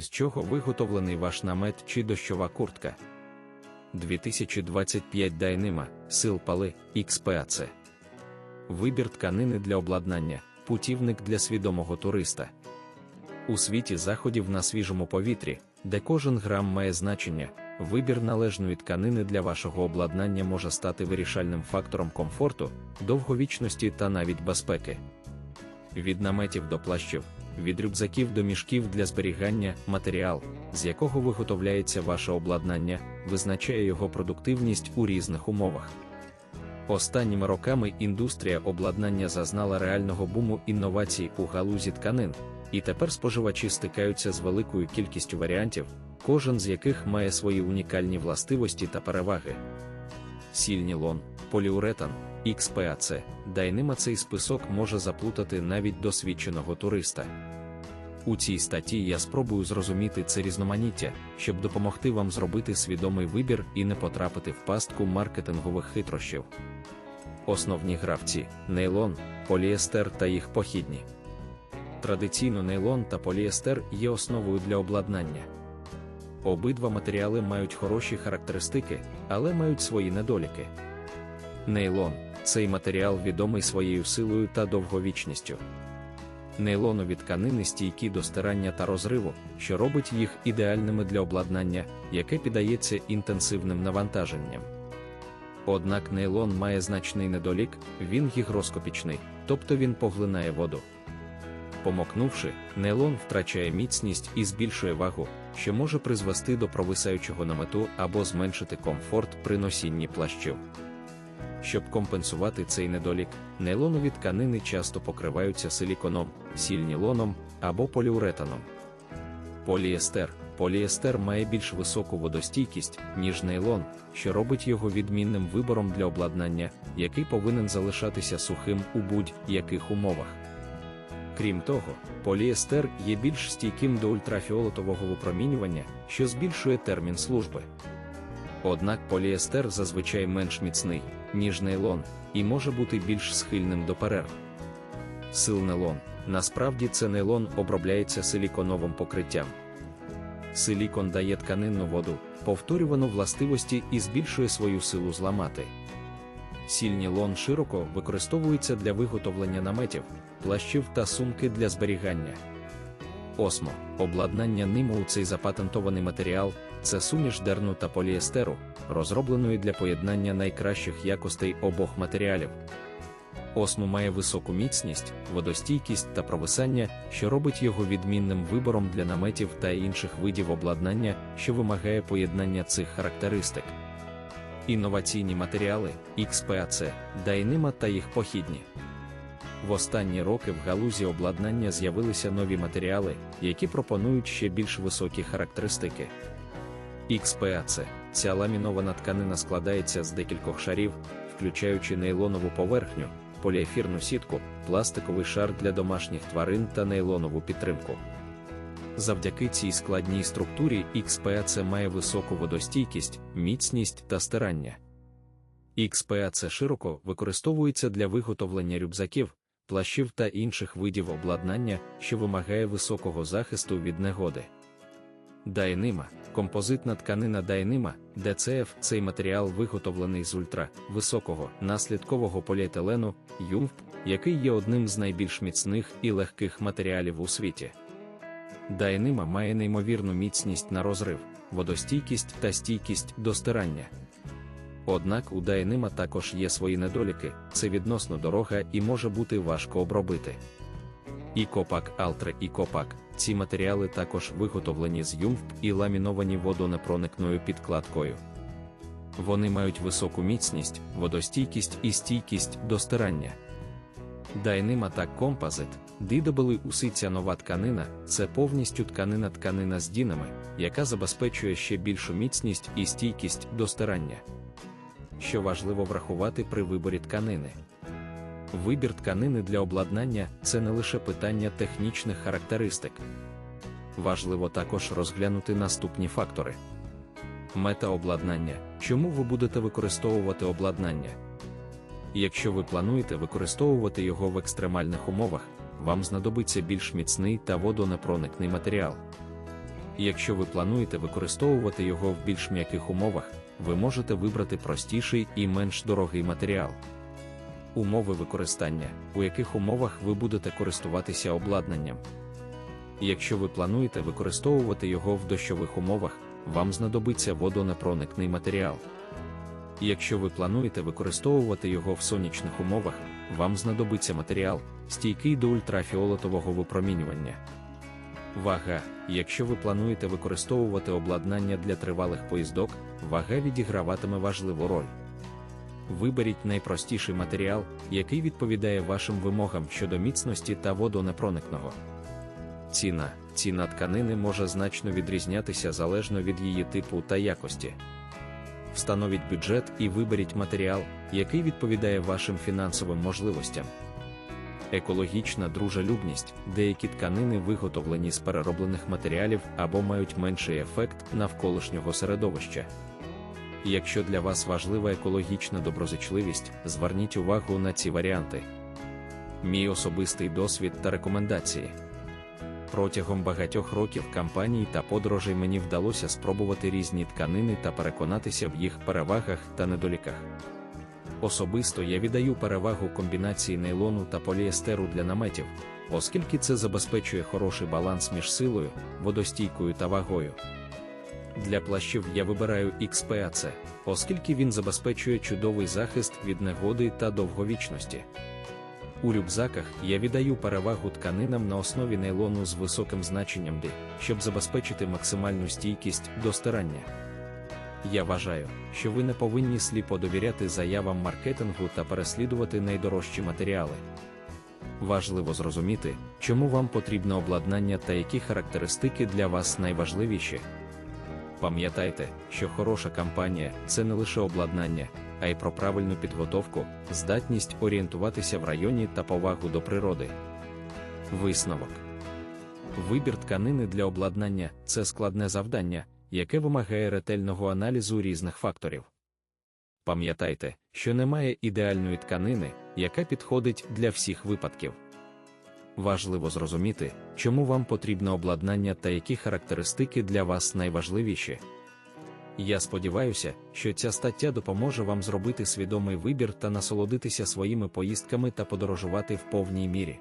З чого виготовлений ваш намет чи дощова куртка? 2025 Дайнима, Сил Пали, XPAC. Вибір тканини для обладнання, путівник для свідомого туриста. У світі заходів на свіжому повітрі, де кожен грам має значення, вибір належної тканини для вашого обладнання може стати вирішальним фактором комфорту, довговічності та навіть безпеки. Від наметів до плащів, від рюкзаків до мішків для зберігання, матеріал, з якого виготовляється ваше обладнання, визначає його продуктивність у різних умовах. Останніми роками індустрія обладнання зазнала реального буму інновацій у галузі тканин, і тепер споживачі стикаються з великою кількістю варіантів, кожен з яких має свої унікальні властивості та переваги. Сільнілон, поліуретан, XPAC, Дайнима цей список може заплутати навіть досвідченого туриста. У цій статті я спробую зрозуміти це різноманіття, щоб допомогти вам зробити свідомий вибір і не потрапити в пастку маркетингових хитрощів. Основні гравці нейлон, поліестер та їх похідні. Традиційно нейлон та поліестер є основою для обладнання. Обидва матеріали мають хороші характеристики, але мають свої недоліки. Нейлон цей матеріал відомий своєю силою та довговічністю. Нейлонові тканини стійкі до стирання та розриву, що робить їх ідеальними для обладнання, яке піддається інтенсивним навантаженням. Однак нейлон має значний недолік, він гігроскопічний, тобто він поглинає воду. Помокнувши, нейлон втрачає міцність і збільшує вагу, що може призвести до провисаючого намету або зменшити комфорт при носінні плащів. Щоб компенсувати цей недолік, нейлонові тканини часто покриваються силіконом, сільнілоном або поліуретаном. Поліестер Поліестер має більш високу водостійкість, ніж нейлон, що робить його відмінним вибором для обладнання, який повинен залишатися сухим у будь-яких умовах. Крім того, поліестер є більш стійким до ультрафіолетового випромінювання, що збільшує термін служби. Однак поліестер зазвичай менш міцний, ніж нейлон, і може бути більш схильним до перерв. Силнелон насправді це нейлон обробляється силіконовим покриттям. Силікон дає тканинну воду, повторювану властивості і збільшує свою силу зламати. Сільнілон широко використовується для виготовлення наметів, плащів та сумки для зберігання. Осмо обладнання ним у цей запатентований матеріал це суміш дерну та поліестеру, розробленої для поєднання найкращих якостей обох матеріалів. Осмо має високу міцність, водостійкість та провисання, що робить його відмінним вибором для наметів та інших видів обладнання, що вимагає поєднання цих характеристик. Інноваційні матеріали XPAC, Дайнима та їх похідні. В останні роки в галузі обладнання з'явилися нові матеріали, які пропонують ще більш високі характеристики. XPAC – ця ламінована тканина складається з декількох шарів, включаючи нейлонову поверхню, поліефірну сітку, пластиковий шар для домашніх тварин та нейлонову підтримку. Завдяки цій складній структурі XPAC має високу водостійкість, міцність та стирання. XPAC широко використовується для виготовлення рюкзаків, плащів та інших видів обладнання, що вимагає високого захисту від негоди. Дайнима композитна тканина Дайнима, ДЦФ цей матеріал виготовлений з ультра-високого наслідкового поліетилену, ЮМП, який є одним з найбільш міцних і легких матеріалів у світі. Дайнима має неймовірну міцність на розрив, водостійкість та стійкість до стирання. Однак у Дайнима також є свої недоліки, це відносно дорога і може бути важко обробити. Ікопак Алтра і Копак ці матеріали також виготовлені з юмф і ламіновані водонепроникною підкладкою. Вони мають високу міцність, водостійкість і стійкість до стирання. Дайнима та композит, дидобили усиця нова тканина це повністю тканина тканина з дінами, яка забезпечує ще більшу міцність і стійкість до стирання. Що важливо врахувати при виборі тканини. Вибір тканини для обладнання це не лише питання технічних характеристик. Важливо також розглянути наступні фактори. Мета обладнання. Чому ви будете використовувати обладнання? Якщо ви плануєте використовувати його в екстремальних умовах, вам знадобиться більш міцний та водонепроникний матеріал. Якщо ви плануєте використовувати його в більш м'яких умовах, ви можете вибрати простіший і менш дорогий матеріал. Умови використання, у яких умовах ви будете користуватися обладнанням. Якщо ви плануєте використовувати його в дощових умовах, вам знадобиться водонепроникний матеріал. Якщо ви плануєте використовувати його в сонячних умовах, вам знадобиться матеріал, стійкий до ультрафіолетового випромінювання. Вага. Якщо ви плануєте використовувати обладнання для тривалих поїздок, вага відіграватиме важливу роль. Виберіть найпростіший матеріал, який відповідає вашим вимогам щодо міцності та водонепроникного. Ціна. Ціна тканини може значно відрізнятися залежно від її типу та якості. Встановіть бюджет і виберіть матеріал, який відповідає вашим фінансовим можливостям. Екологічна дружелюбність, деякі тканини виготовлені з перероблених матеріалів або мають менший ефект навколишнього середовища. Якщо для вас важлива екологічна доброзичливість, зверніть увагу на ці варіанти. Мій особистий досвід та рекомендації. Протягом багатьох років кампаній та подорожей мені вдалося спробувати різні тканини та переконатися в їх перевагах та недоліках. Особисто я віддаю перевагу комбінації нейлону та поліестеру для наметів, оскільки це забезпечує хороший баланс між силою, водостійкою та вагою. Для плащів я вибираю XPAC, оскільки він забезпечує чудовий захист від негоди та довговічності. У рюкзаках я віддаю перевагу тканинам на основі нейлону з високим значенням D, щоб забезпечити максимальну стійкість до стирання. Я вважаю, що ви не повинні сліпо довіряти заявам маркетингу та переслідувати найдорожчі матеріали. Важливо зрозуміти, чому вам потрібне обладнання та які характеристики для вас найважливіші. Пам'ятайте, що хороша кампанія це не лише обладнання, а й про правильну підготовку, здатність орієнтуватися в районі та повагу до природи. Висновок Вибір тканини для обладнання це складне завдання, яке вимагає ретельного аналізу різних факторів. Пам'ятайте, що немає ідеальної тканини, яка підходить для всіх випадків. Важливо зрозуміти, чому вам потрібне обладнання та які характеристики для вас найважливіші. Я сподіваюся, що ця стаття допоможе вам зробити свідомий вибір та насолодитися своїми поїздками та подорожувати в повній мірі.